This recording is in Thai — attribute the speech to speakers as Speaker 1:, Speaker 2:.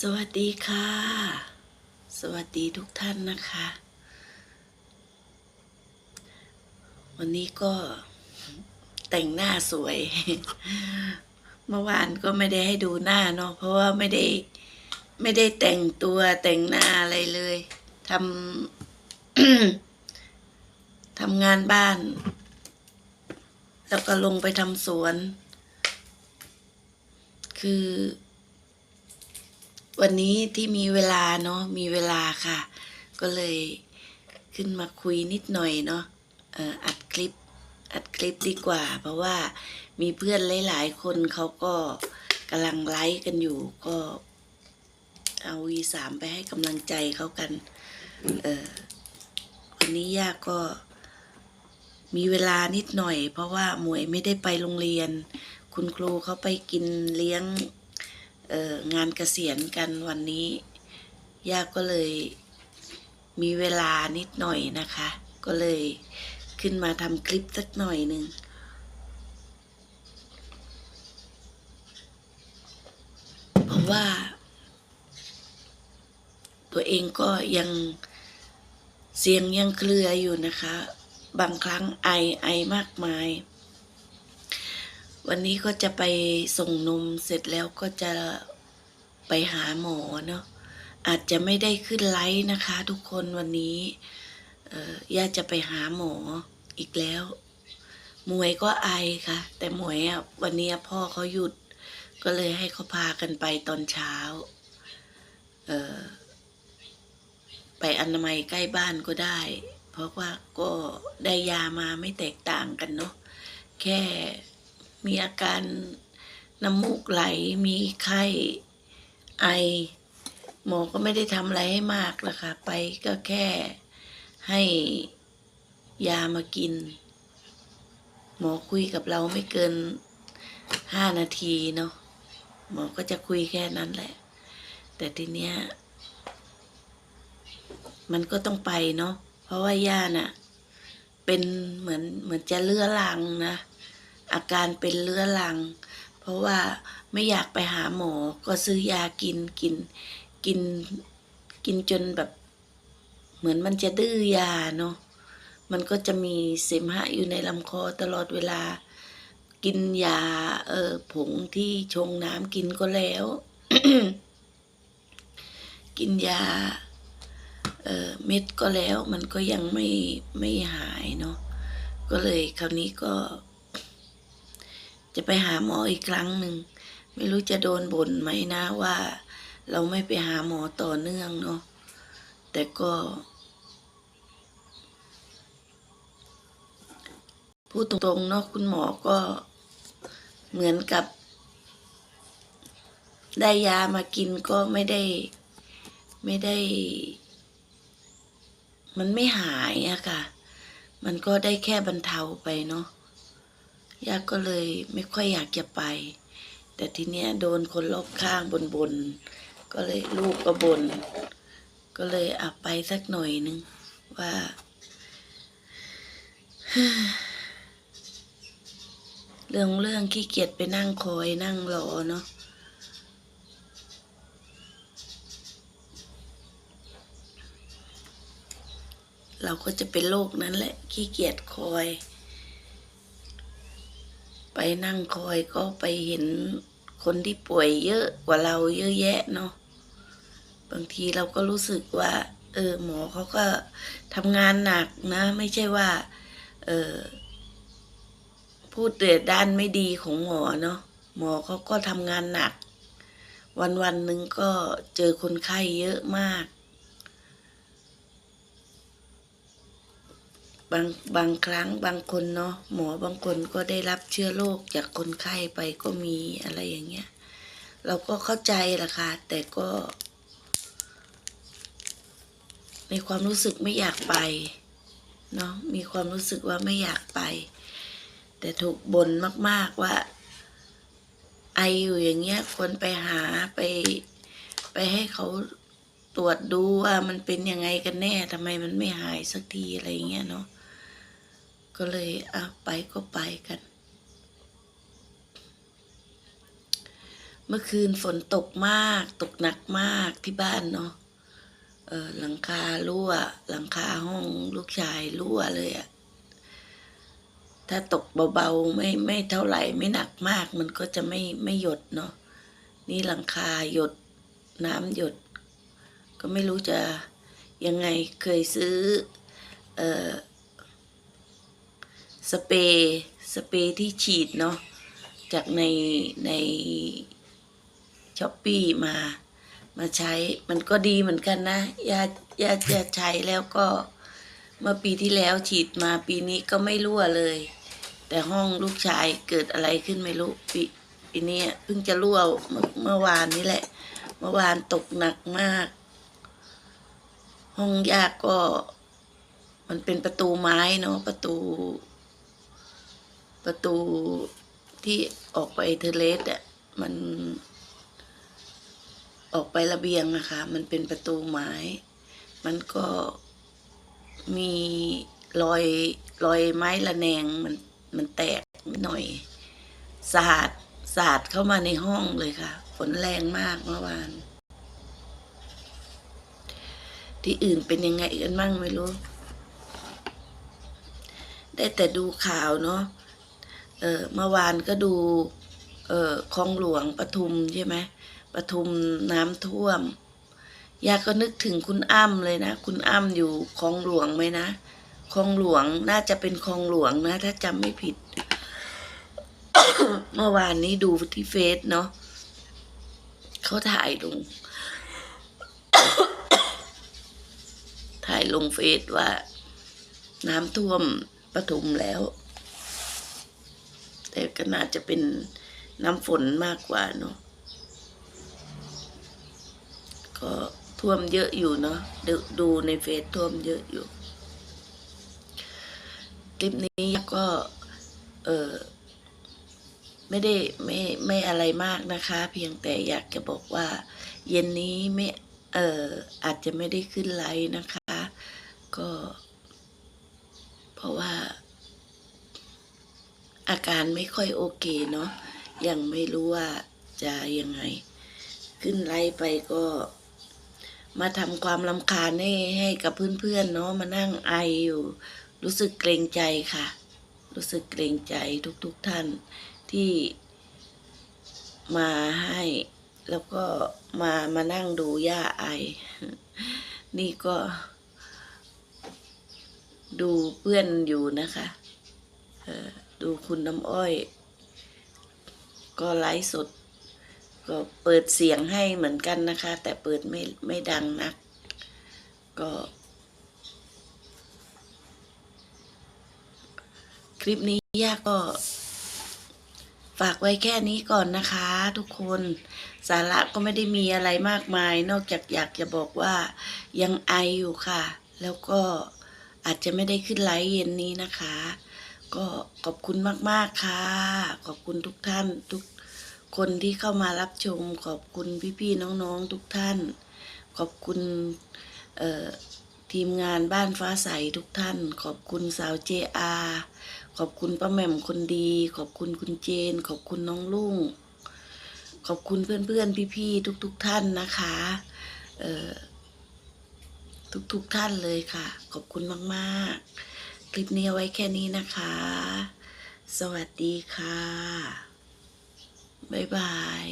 Speaker 1: สวัสดีค่ะ สวัสดีทุกท่านนะคะ วันนี้ก็แต่งหน้าสวย เมื่อวานก็ไม่ได้ให้ดูหน้าเนาะเพราะว่าไม่ได้ไม่ได้แต่งตัวแต่งหน้าอะไรเลยทำทำงานบ้าน แล้วก็ลงไปทำสวน คือ วันนี้ที่มีเวลาเนาะมีเวลาค่ะ ก็เลยขึ้นมาคุยนิดหน่อยเนาะอ,อ,อัดคลิปอัดคลิปดีกว่า เพราะว่ามีเพื่อนหลายๆคนเขาก็กำลังไลฟ์กันอยู่ ก็เอาวีสามไปให้กำลังใจเขากัน เออวันนี้ย่าก็มีเวลานิดหน่อย เพราะว่าหมวยไม่ได้ไปโรงเรียน คุณครูเขาไปกินเลี้ยง งานเกษียณกันวันนี้ย่าก็เลยมีเวลานิดหน่อยนะคะ ก็เลยขึ้นมาทำคลิปสักหน่อยหนึ่งเพราะว่า ตัวเองก็ยังเสียงยังเคลืออยู่นะคะ บางครั้งไอไอมากมาย วันนี้ก็จะไปส่งนมเสร็จแล้วก็จะไปหาหมอเนาะอาจจะไม่ได้ขึ้นไลฟ์นะคะ ทุกคนวันนี้ย่าจะไปหาหมออีกแล้วมวยก็ไอค่ะ แต่หมวยอะวันนี้พ่อเขาหยุด ก็เลยให้เขาพากันไปตอนเช้า เออไปอนามัยใกล้บ้านก็ได้ เพราะว่าก็ได้ยามาไม่แตกต่างกันเนาะแค่ มีอาการน้ำมูกไหลมีไข้ไอ หมอก็ไม่ได้ทำอะไรให้มากละค่ะ ไปก็แค่ให้ยามากิน หมอคุยกับเราไม่เกินห้านาทีเนาะหมอก็จะคุยแค่นั้นแหละ แต่ทีเนี้ย มันก็ต้องไปเนาะเพราะว่าย่าน่ะ เป็นเหมือนเหมือนจะเลื้อรังนะ อาการเป็นเรื้อรัง เพราะว่าไม่อยากไปหาหมอก็ซื้อยากินกินกินกินจนแบบ เหมือนมันจะดื้อยาเนาะมันก็จะมีเสมหะอยู่ในลำคอตลอดเวลา กินยาเออผงที่ชงน้ำกินก็แล้ว กินยาเออเม็ดก็แล้วมันก็ยังไม่ไม่หายเนาะก็เลยคราวนี้ก็ จะไปหาหมออีกครั้งหนึ่ง ไม่รู้จะโดนบ่นไหมนะว่า เราไม่ไปหาหมอต่อเนื่องเนาะแต่ก็ พูดตรงๆเนาะคุณหมอก็เหมือนกับ ได้ยามากินก็ไม่ได้ ไม่ได้ มันไม่หายอะค่ะ มันก็ได้แค่บรรเทาไปเนาะ ย่าก็เลยไม่ค่อยอยากจะไป แต่ทีเนี้ยโดนคนรอบข้างบนบนๆก็เลยลูกก็บน ก็เลยอะไปสักหน่อยนึงว่าเรื่องเรื่องขี้เกียจไปนั่งคอยนั่งรอเนาะเราก็จะเป็นโรคนั้นแหละขี้เกียจคอย ไปนั่งคอยก็ไปเห็นคนที่ป่วยเยอะกว่าเราเยอะแยะเนาะบางทีเราก็รู้สึกว่า เออ หมอเขาก็ทำงานหนักนะ ไม่ใช่ว่า เออพูดเดือดด้านไม่ดีของหมอเนาะหมอเขาก็ทำงานหนัก วันวันหนึ่งก็เจอคนไข้เยอะมาก บางบางครั้งบางคนเนาะหมอบางคนก็ได้รับเชื้อโรคจากคนไข้ไปก็มีอะไรอย่างเงี้ย เราก็เข้าใจละค่ะ แต่ก็ในความรู้สึกไม่อยากไปเนาะมีความรู้สึกว่าไม่อยากไป แต่ถูกบ่นมาก ๆว่า ไออยู่อย่างเงี้ยควรไปหาไป ไปให้เขาตรวจดูว่ามันเป็นยังไงกันแน่ทำไมมันไม่หายสักทีอะไรอย่างเงี้ยเนาะ ก็เลยเอะไปก็ไปกัน เมื่อคืนฝนตกมาก ตกหนักมากที่บ้านเนาะเออหลังคารั่ว หลังคาห้องลูกชายรั่วเลยอะถ้าตกเบาๆไม่ไม่เท่าไหร่ไม่หนักมาก มันก็จะไม่ไม่หยดเนาะนี่หลังคาหยดน้ำหยด ก็ไม่รู้จะยังไงเคยซื้อ เอ่อ สเปรย์สเปรย์ที่ฉีดเนาะจากในในช้อปปี้มามาใช้มันก็ดีเหมือนกันนะยายายาใช้แล้วก็เมื่อปีที่แล้วฉีดมาปีนี้ก็ไม่รั่วเลย แต่ห้องลูกชายเกิดอะไรขึ้นไม่รู้ปีปีนี้เพิ่งจะรั่วเมื่อเมื่อวานนี้แหละ เมื่อวานตกหนักมาก ห้องยากก็ มันเป็นประตูไม้เนาะประตู ประตูที่ออกไปเทเลสอะมัน ออกไประเบียงนะคะ มันเป็นประตูไม้ มันก็มีรอยรอยไม้ระแนงมันมันแตกหน่อยสาดสาดเข้ามาในห้องเลยค่ะ ฝนแรงมากเมื่อวาน ที่อื่นเป็นยังไงกันบ้างไม่รู้ ได้แต่ดูข่าวเนาะ เออเมื่อวานก็ดูเออคลองหลวงปทุมใช่ไหมปทุมน้ำท่วมยาก็นึกถึงคุณอ้ำเลยนะ คุณอ้ำอยู่คลองหลวงไหมนะคลองหลวงน่าจะเป็นคลองหลวงนะ ถ้าจำไม่ผิด เมื่อวานนี้ดูที่เฟซเนาะเขาถ่ายลง ถ่ายลงเฟซว่า น้ำท่วมปทุมแล้ว แต่ก็น่าจะเป็นน้ำฝนมากกว่าเนาะก็ท่วมเยอะอยู่เนาะดูดูในเฟซท่วมเยอะอยู่ คลิปนี้ก็เออไม่ได้ไม่ไม่อะไรมากนะคะ เพียงแต่อยากจะบอกว่า เย็นนี้ไม่เอออาจจะไม่ได้ขึ้นไลฟ์นะคะ ก็ เพราะว่า อาการไม่ค่อยโอเคเนาะยังไม่รู้ว่าจะยังไง ขึ้นไลฟ์ไปก็ มาทำความลำคาญให้ให้กับเพื่อนๆเนาะมานั่งไออยู่ รู้สึกเกรงใจค่ะ รู้สึกเกรงใจทุกๆทท่านที่มาให้ แล้วก็มามานั่งดูย่าไอ นี่ก็ ดูเพื่อนอยู่นะคะ เออ ดูคุณน้ำอ้อย ก็ไลฟ์สด ก็เปิดเสียงให้เหมือนกันนะคะ แต่เปิดไม่ไม่ดังนัก ก็ คลิปนี้ยากก็ฝากไว้แค่นี้ก่อนนะคะ ทุกคนสาระก็ไม่ได้มีอะไรมากมาย นอกจากอยากจะบอกว่ายังไออยู่ค่ะ แล้วก็อาจจะไม่ได้ขึ้นไลฟ์เย็นนี้นะคะ ก็ขอบคุณมาก ๆ ค่ะ ขอบคุณทุกท่านทุกคนที่เข้ามารับชม ขอบคุณพี่ๆน้องๆทุกท่าน ขอบคุณทีมงานบ้านฟ้าใสทุกท่าน ขอบคุณสาวเจอาขอบคุณป้าแหม่มคนดี ขอบคุณคุณเจน ขอบคุณน้องลุงขอบคุณเพื่อนๆพี่ๆทุก ๆ ท่านนะคะทุกๆท่านเลยค่ะ ขอบคุณมากๆ คลิปนี้เอาไว้แค่นี้นะคะ สวัสดีค่ะ บ๊ายบาย